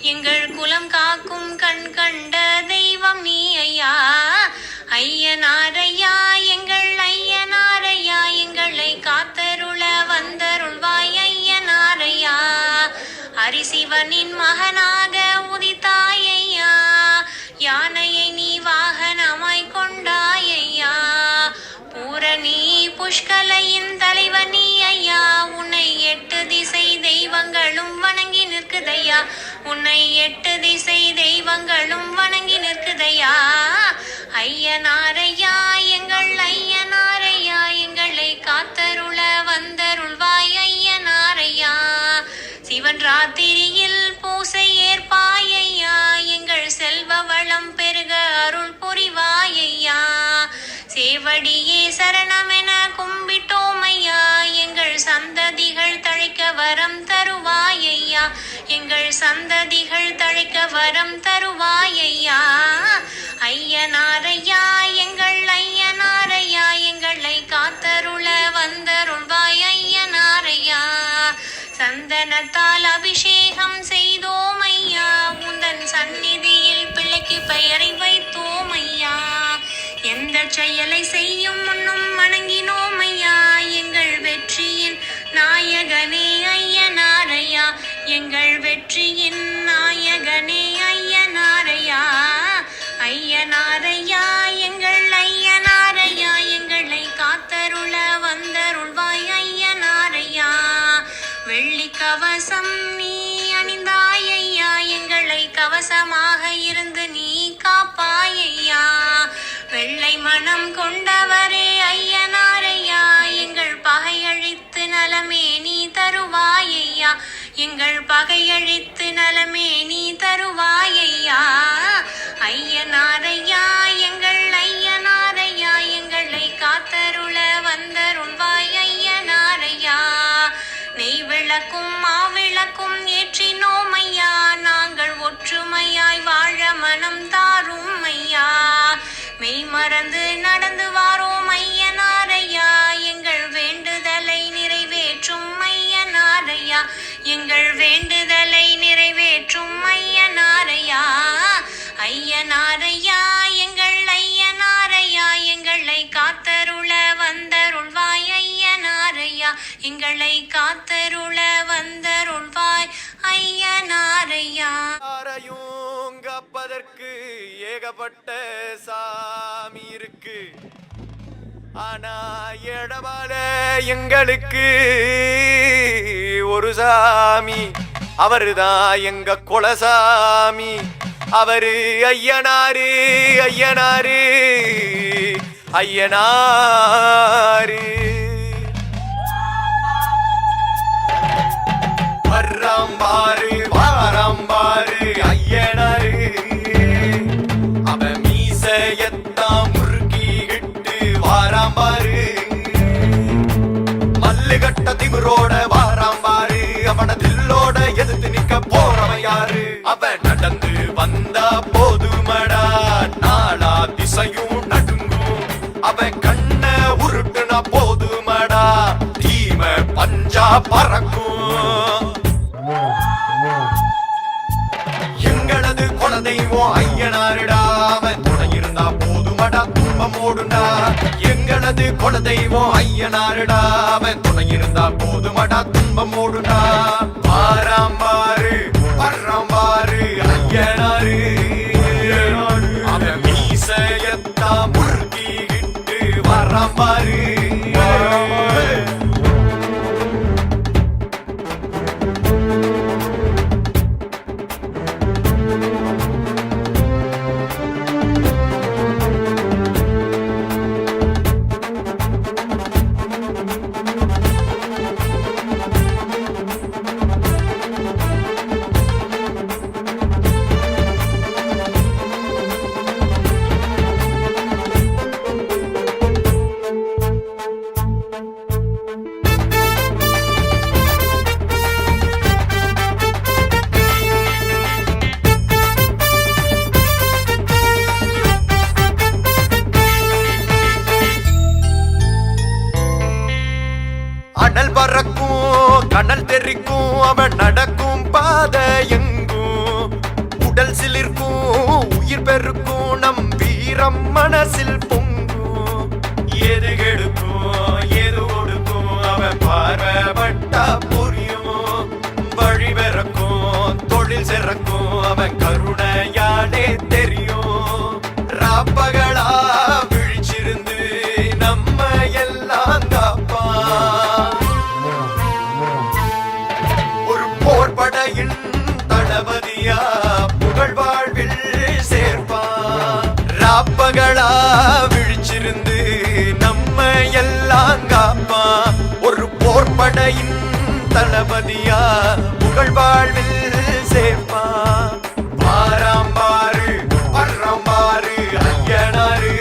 எங்கள் குலம் காக்கும் கண் கண்ட தெய்வம் நீ ஐயா. ஐயனாரையா எங்கள் ஐயனாரையா எங்களை காத்தருள வந்தருள்வாய் ஐயனாரையா. அரிசிவனின் மகனாக உதித்தாயையா யானையை நீ வாகனமாய் கொண்டாயையா பூரணி புஷ்கலையின் தலைவனி ஐயா. உன்னை எட்டு திசை தெய்வங்களும் வணங்கி நிற்குதையா. உன்னை எட்டு திசை தெய்வங்களும் வணங்கி நிற்குதையா? ஐயனாரையா எங்கள் ஐயனாரையா எங்களை காத்தருள வந்தருள்வாய் ஐயனாரையா? சிவன் ராத்திரியில் பூசை ஏற்பாயையா எங்கள் செல்வ வளம் பெருக அருள் புரிவாயையா சேவடியே சரண் சந்ததிகள் தழைக்க வரம் தருவாயையா? ஐயனாரையா எங்கள் ஐயனாரையா எங்களை காத்தருள வந்தருள்வாய் ஐயனாரையா? சந்தனத்தால் அபிஷேகம் செய்தோம் ஐயா உந்தன் சந்நிதியில் பிள்ளைக்கு பெயரை வைத்தோம் ஐயா எந்த செயலை செய்யும் முன்னும் வணங்கினோம் ஐயா எங்கள் வெற்றியின் நாயகனே ஐயனாரையா ஐயனாரையா எங்கள் ஐயனாரையா எங்களை காத்தருள வந்தருள்வாய் ஐயனாரையா. வெள்ளி கவசம் நீ அணிந்தாயையா எங்களை கவசமாக இருந்து நீ காப்பாயையா வெள்ளை மனம் கொண்டவரே ஐயனாரையா. எங்கள் பகையழித்து நலமே நீ தருவாயையா எங்கள் பகையழித்து நலமே நீ தருவாயையா? ஐயனாரையா எங்கள் ஐயனாரையா எங்களை காத்தருள வந்தருள்வாய் ஐயனாரையா? நெய் விளக்கும் மாவிளக்கும் எங்கள் வேண்டுதலை நிறைவேற்றும் ஐயனாரையா? ஐயனாரையா எங்கள் ஐயனாரையா? எங்களை காத்தருள வந்தருள்வாய் ஐயனாரையா? எங்களை காத்தருள வந்தருள்வாய் ஐயனாரையா? யாரையும் ஏகப்பட்ட சாமி இருக்கு. ஆனா எடபால எங்களுக்கு ஒரு சாமி. அவருதான் எங்க குலசாமி. அவரு ஐயனாரு ஐயனாரு ஐயனாரு. வாராம்பாரு. மல்லு கட்ட திமிரோட வாராம்பாரு. அவன தில்லோட எதிர்த்து நிக்க போறவன் யாரு? அவன் நடந்து வந்தா போதுமடா. நாளா திசையும் நடுங்கும். அவன் கண்ண உருட்டுனா போதுமடா. தீம பஞ்சா பறக்கும். எங்களது குலதெய்வம் ஐயனாருடா. அவன் துணை இருந்தா போதுமடா. துன்பம் ஓடுண்டா. எங்களது குலதெய்வம் ஐயனாருடா. அவன் துணை இருந்தா போதுமடா துன்பம் ஓடுண்டா பாராம்பாரு வர்றாம்பாரு ஐயனாரு. அவன் மீசையத்தா முறுக்கிக்கிட்டு வர்றாம்பாரு அனல் பறக்கும் கனல் தெரிக்கும் அவன் நடக்கும் பாத எங்கும். உடல் சிலிர்க்கும் உயிர் பெருக்கும் நம் வீரம் மனசில் பொங்கும். எது கெடுக்கும் எது ஒடுக்கும் அவன் பார்வைப்பட்டா புரியும். வழி பிறக்கும் தொழில் சிறக்கும் அவன் கருண் போர்படையின் தளபதியா புகழ் வாழ்வில் சேர்ப்பான் ராப்பகளா விழிச்சிருந்து நம்ம எல்லாம் காப்பான் ஒரு போர்படையின் தளபதியா புகழ் வாழ்வில் சேர்ப்பான் பாராம்பாரு பர்றம்பாரு ஐயனாரு